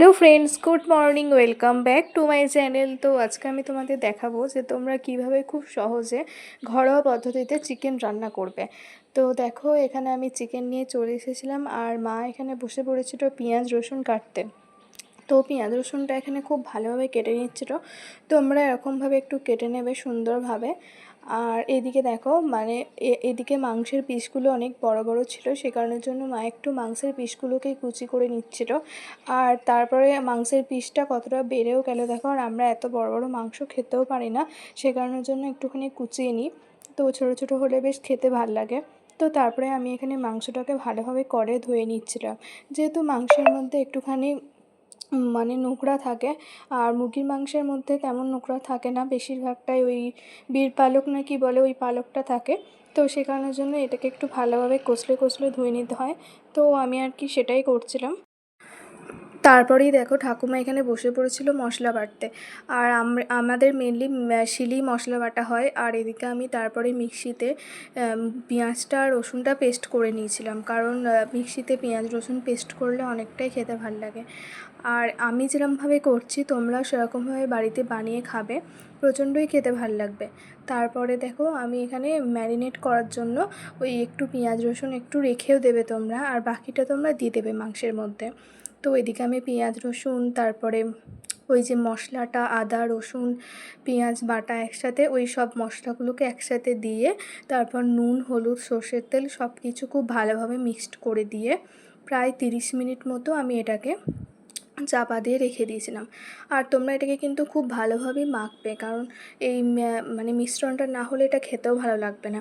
Hello friends good morning welcome back to my channel তো আজকে আমি তোমাদের দেখাবো যে তোমরা কীভাবে খুব সহজে ঘরোয়া পদ্ধতিতে চিকেন রান্না করবে। তো দেখো, এখানে আমি চিকেন নিয়ে চলে এসেছিলাম আর মা এখানে বসে পড়েছিল পেঁয়াজ, রসুন কাটতে। তো পেঁয়াজ, রসুনটা এখানে খুব ভালোভাবে কেটে নিচ্ছিল। তোমরা এরকমভাবে একটু কেটে নেবে সুন্দরভাবে। আর এদিকে দেখো মানে এদিকে মাংসের পিসগুলো অনেক বড় বড় ছিল, সে কারণের জন্য মা একটু মাংসের পিসগুলোকেই কুচি করে নিচ্ছিল। আর তারপরে মাংসের পিসটা কতটা বেড়েও গেল দেখো, আর আমরা এত বড় বড় মাংস খেতেও পারি না, সে কারণের জন্য একটুখানি কুচিয়ে নিই। তো ছোটো ছোটো হলে বেশ খেতে ভালো লাগে। তো তারপরে আমি এখানে মাংসটাকে ভালোভাবে করে ধুয়ে নিচ্ছিলাম। যেহেতু মাংসের মধ্যে একটুখানি মানে নোংরা থাকে। আর মুরগির মাংসের মধ্যে তেমন নোংরা থাকে না। বেশিরভাগটাই ওই বীর পালক না কি বলে, ওই পালকটা থাকে। তো সেখানের জন্য এটাকে একটু ভালোভাবে কষলে কষলে ধুয়ে নিতে হয়। তো আমি আর কি সেটাই করছিলাম। তারপরেই দেখো ঠাকুমা এখানে বসে পড়েছিল মশলা বাটতে। আর আমাদের মেনলি শিলি মশলা বাটা হয়। আর এদিকে আমি তারপরে মিক্সিতে পেঁয়াজটা আর রসুনটা পেস্ট করে নিয়েছিলাম। কারণ মিক্সিতে পেঁয়াজ, রসুন পেস্ট করলে অনেকটাই খেতে ভালো লাগে। আর আমি যেরকমভাবে করছি তোমরা সেরকমভাবে বাড়িতে বানিয়ে খাবে। প্রচণ্ডই খেতে ভালো লাগবে। তারপরে দেখো আমি এখানে ম্যারিনেট করার জন্য ওই একটু পেঁয়াজ, রসুন একটু রেখেও দেবে তোমরা। আর বাকিটা তোমরা দিয়ে দেবে মাংসের মধ্যে। তো এদিকে আমি পেঁয়াজ, রসুন, তারপরে ওই যে মশলাটা, আদা, রসুন, পেঁয়াজ, বাটা একসাথে ওই সব মশলাগুলোকে একসাথে দিয়ে তারপর নুন, হলুদ, সর্ষের তেল সব কিছু খুব ভালোভাবে মিক্সড করে দিয়ে প্রায় তিরিশ মিনিট মতো আমি এটাকে চাপা দিয়ে রেখে দিয়েছিলাম। আর তোমরা এটাকে কিন্তু খুব ভালোভাবেই মাখবে, কারণ এই মানে মিশ্রণটা না হলে এটা খেতেও ভালো লাগবে না।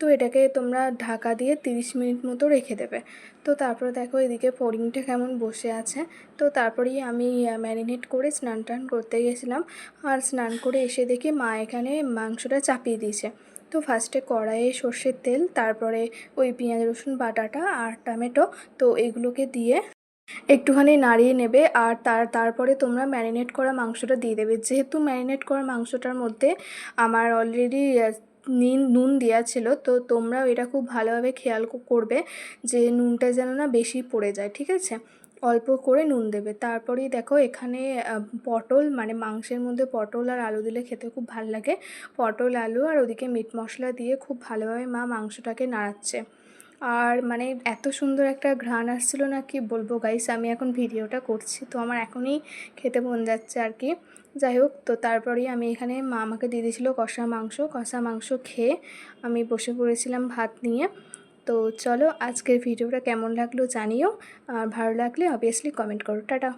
তো এটাকে তোমরা ঢাকা দিয়ে তিরিশ মিনিট মতো রেখে দেবে। তো তারপরে দেখো এদিকে ফড়িংটা কেমন বসে আছে। তো তারপরেই আমি ম্যারিনেট করে স্নান টান করতে গেছিলাম। আর স্নান করে এসে দেখি মা এখানে মাংসটা চাপিয়ে দিয়েছে। তো ফার্স্টে কড়াইয়ে সর্ষের তেল, তারপরে ওই পেঁয়াজ, রসুন, বাটাটা আর টমেটো, তো এগুলোকে দিয়ে একটুখানি নাড়িয়ে নেবে। আর তার, তারপরে তোমরা ম্যারিনেট করা মাংসটা দিয়ে দেবে। যেহেতু ম্যারিনেট করা মাংসটার মধ্যে আমার অলরেডি নিন, নুন দেওয়া ছিল, তো তোমরাও এটা খুব ভালোভাবে খেয়াল করবে যে নুনটা যেন না বেশি পড়ে যায়, ঠিক আছে? অল্প করে নুন দেবে। তারপরেই দেখো এখানে পটল মানে মাংসের মধ্যে পটল আর আলু দিলে খেতে খুব ভালো লাগে। পটল, আলু আর ওদিকে মিট মশলা দিয়ে খুব ভালোভাবে মা মাংসটাকে নাড়াচ্ছে। আর মানে এত সুন্দর একটা ঘ্রাণ আসছিল না কি বলব গাইস আমি এখন ভিডিওটা করছি। তো আমার এখনই খেতে মন যাচ্ছে আর কি। যাই হোক, তো তারপরেই আমি এখানে মা আমাকে দিয়ে দিয়েছিলো কষা মাংস। কষা মাংস খেয়ে আমি বসে পড়েছিলাম ভাত নিয়ে। তো চলো আজকের ভিডিওটা কেমন লাগল জানিও। আর ভালো লাগলে অবভিয়াসলি কমেন্ট করো। টাটা।